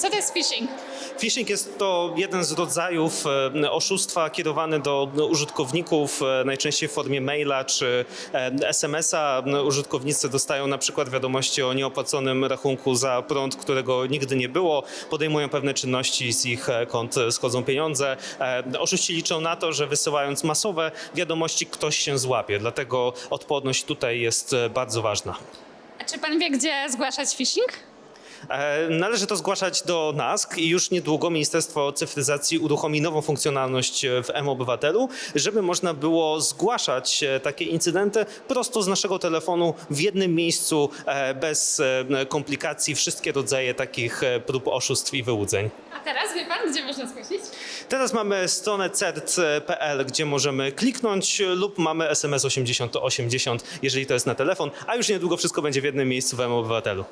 Co to jest phishing? Phishing jest to jeden z rodzajów e, oszustwa kierowany do użytkowników, e, najczęściej w formie maila czy e, SMS-a. Użytkownicy dostają na przykład wiadomości o nieopłaconym rachunku za prąd, którego nigdy nie było. Podejmują pewne czynności, z ich kont schodzą pieniądze. Oszuści liczą na to, że wysyłając masowe wiadomości ktoś się złapie. Dlatego odporność tutaj jest bardzo ważna. A czy pan wie, gdzie zgłaszać phishing? E, Należy to zgłaszać do NASK i już niedługo Ministerstwo Cyfryzacji uruchomi nową funkcjonalność w M-Obywatelu, żeby można było zgłaszać e, takie incydenty prosto z naszego telefonu w jednym miejscu, e, bez e, komplikacji, wszystkie rodzaje takich e, prób oszustw i wyłudzeń. A teraz wie pan, gdzie można zgłosić? Teraz mamy stronę cert.pl, gdzie możemy kliknąć lub mamy SMS 8080, jeżeli to jest na telefon, a już niedługo wszystko będzie w jednym miejscu w M-Obywatelu.